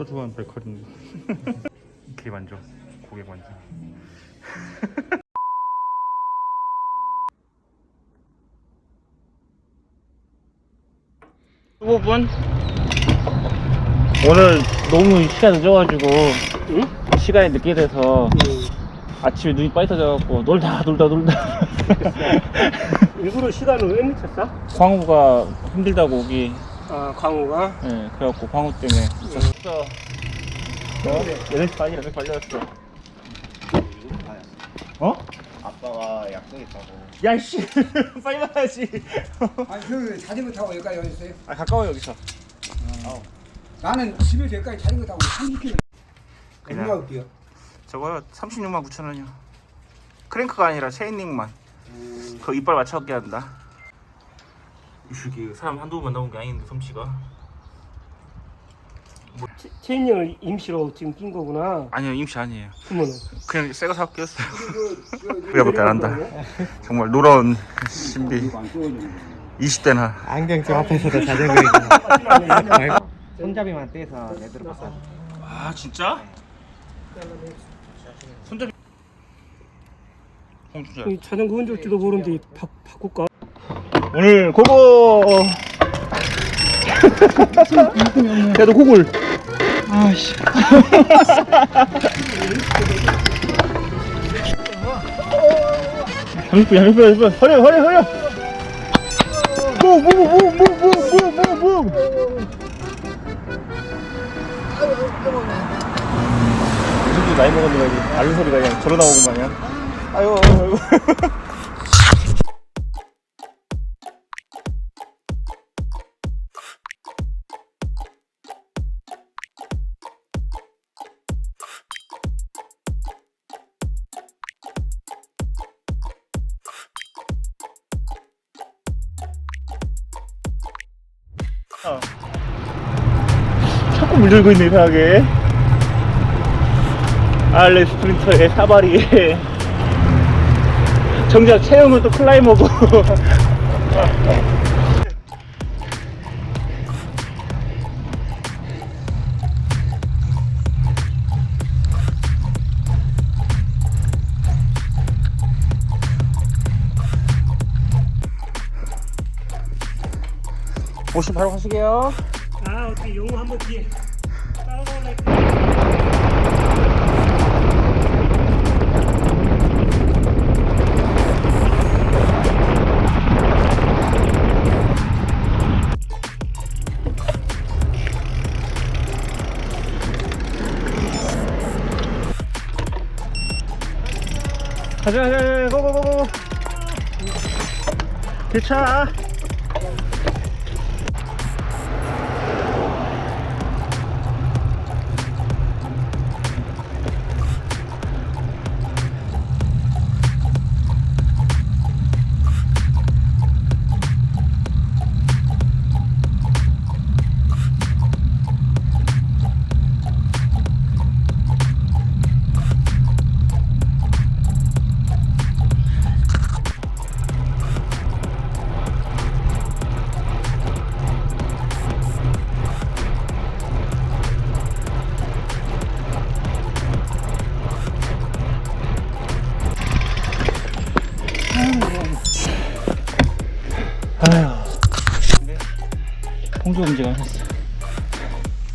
초조한 베커링. 기 만족. 고객 만족. 부분 오늘 너무 시간 늦어가지고 시간이 늦게 돼서 아침에 눈이 빨리 떠져갖고 놀다 놀다 놀다 일부러 시간을 왜 늦췄어? 광우가 힘들다고 오기 아, 광우가? 예 그래갖고 광우 때문에 늦었어 어? 8시 반이라 몇 걸렸어 어? 아빠가 약속 있다고. 야이씨 빨리 가야지 아니 그 자전거 타고 여기까지 오셨어요? 아 가까워 여기서 나는 집에 여기까지 자전거 타고 30km 그냥. 어때요? 저거요 36만 9천 원이요 크랭크가 아니라 체인링만 그 이빨 맞춰갖게 한다 이게 사람 한두 번 나온 게 아닌데 솜씨가 체인형을 임시로 지금 낀 거구나. 아니요 임시 아니에요 그러면은. 그냥 새거 사고 꼈어요 우리가밖에 안 한다 정말 노라운 신비 20대나 안경집 앞에서도 자전거 얘기. 손잡이만 떼서 내들어 봤어. 아 진짜? 손잡이 홍주자 이 자전거 흔들지도 모르는데 바, 바꿀까? 오늘 고고 야너 고글 아씨. 양육부 양육부 양육부 허려 허려 허려. 뭐뭐뭐뭐뭐뭐뭐 요즘도 나이 먹었는데 알른 소리가 그냥 절로 나오고 마냥. 아유 아유. 아유. 어. 자꾸 물들고 있네 이상하게 알레 스프린터의 사바리에 정작 체형은 또 클라이머고 오신 바로 가시게요. 아 어떻게 용 한번 뒤에 따라오네. 가자 가자 고고고고 대차 문제가 생겼어.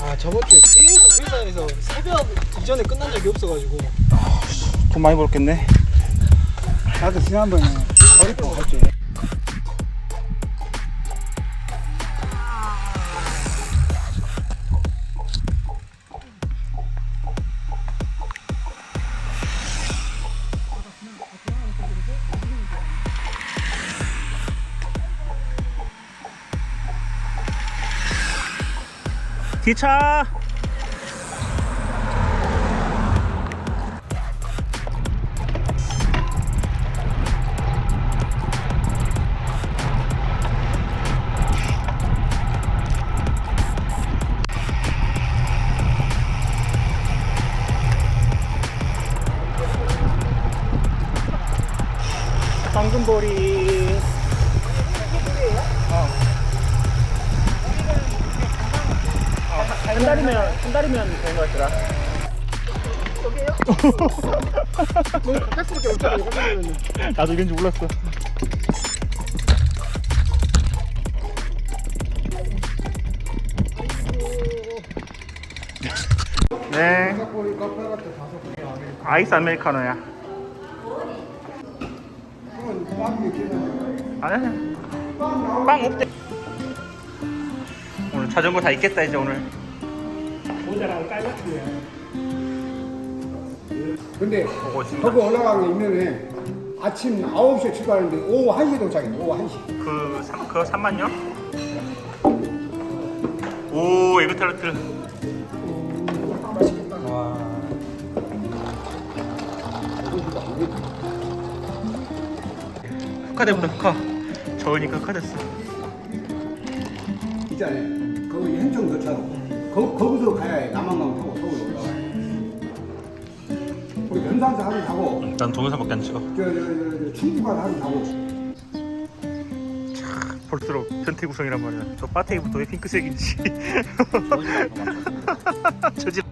아 저번 주에 계속 회사에서 새벽 이전에 끝난 적이 없어가지고. 돈 많이 벌었겠네. 나도 지난번에 어렵고 할때 기차. 황금보리 한 달이면 한 달이면 되는 것 같더라. 없잖아요 선생님은 나도 줄 몰랐어. 네. 아이스 아메리카노야. 아니 아니. 빵 없대. 오늘 자전거 다 있겠다 이제 오늘. 모자랑 깔맞춤이야. 근데 보고 있습니다. 거기 올라간 게 있면은 아침 9시에 출발하는데 오후 1시에 도착해 오후 1시 그, 삼, 그거 3만요? 오, 에그타르트. 흑화대보다 흑화. 저으니까 흑화됐어. 있잖아요 거기 행정 도착 거, 거기서 가야 해 남한강 타고 서울 올라가 우리 변산사 하루 타고 난 동영상밖에 안 찍어. 저, 저, 저, 저 충주간 하루 타고 볼수록 변태 구성이란 말이야. 저 바테이부터 왜 핑크색인지. 저지.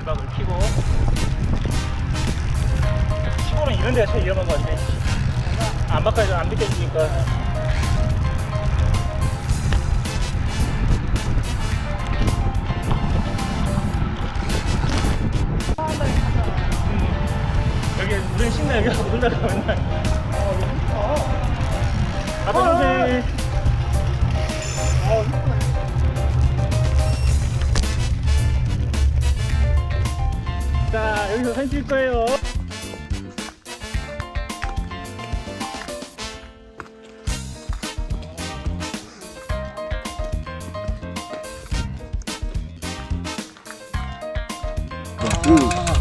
음악을 켜고. 시골은 이런 데가 제일 위험한 것 같아. 안 바꿔도 안 비켜주니까. 음. 여기 우린 신나. 여기 놀다가 맨날 아빠 동생 여기서 찍을 거예요.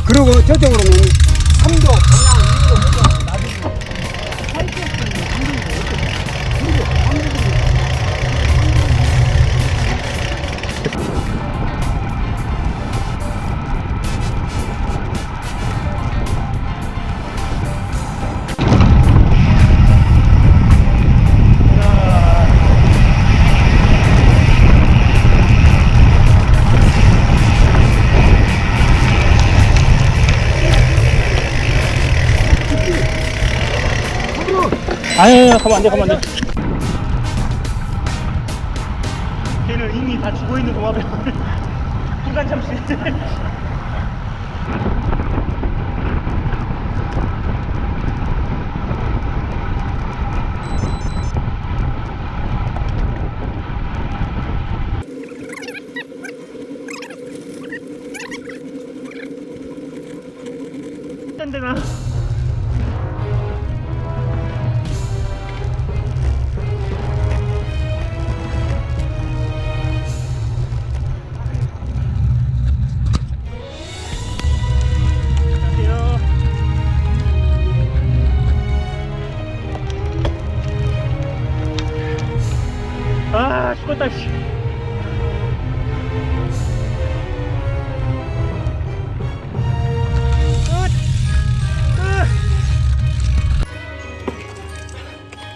그리고 저쪽으로는 삼도 아니 가면 안 돼 가면 안 돼. 걔는 이미 다 죽어있는 도마뱀 순간 참시 아, 죽었다, 씨.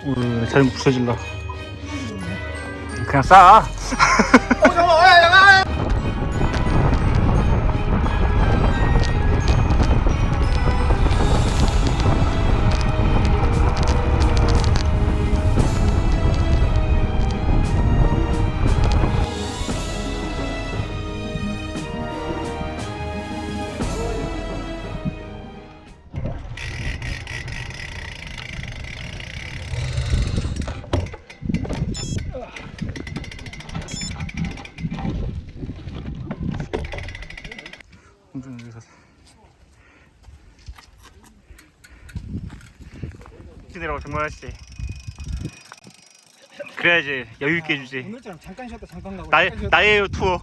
우, 잘못 부서질라. 그냥 싸. 공중 여기서. 내라고 정말 하시지 그래야지 여유 있게 해주지. 오늘처럼 잠깐 쉬었다 잠깐 가고 나의. 나의 투어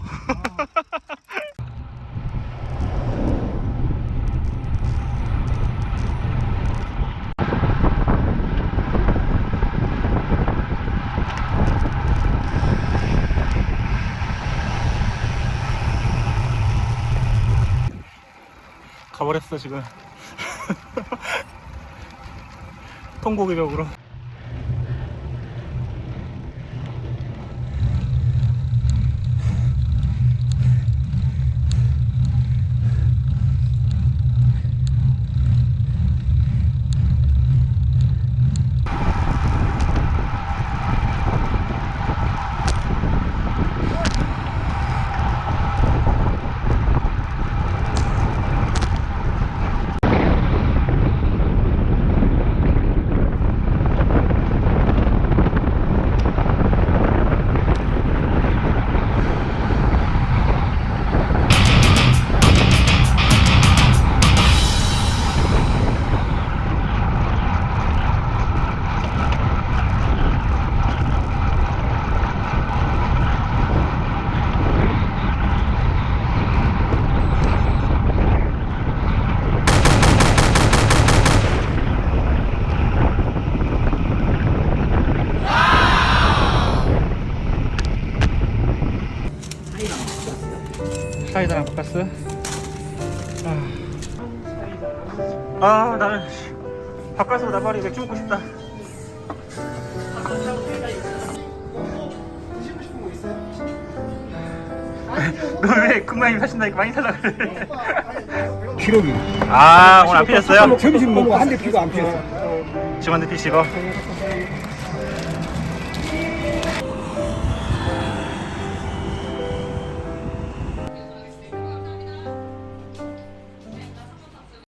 가버렸어 지금. 통고기벽으로 바카스보다 빨리 맥주 먹고 싶다 너 왜 금마님 사신다니까 많이 살라 그래 기록이. 아 오늘 안 피셨어요? 점심 먹고 한 대 피고 안 피었어. 지금 한대 피시고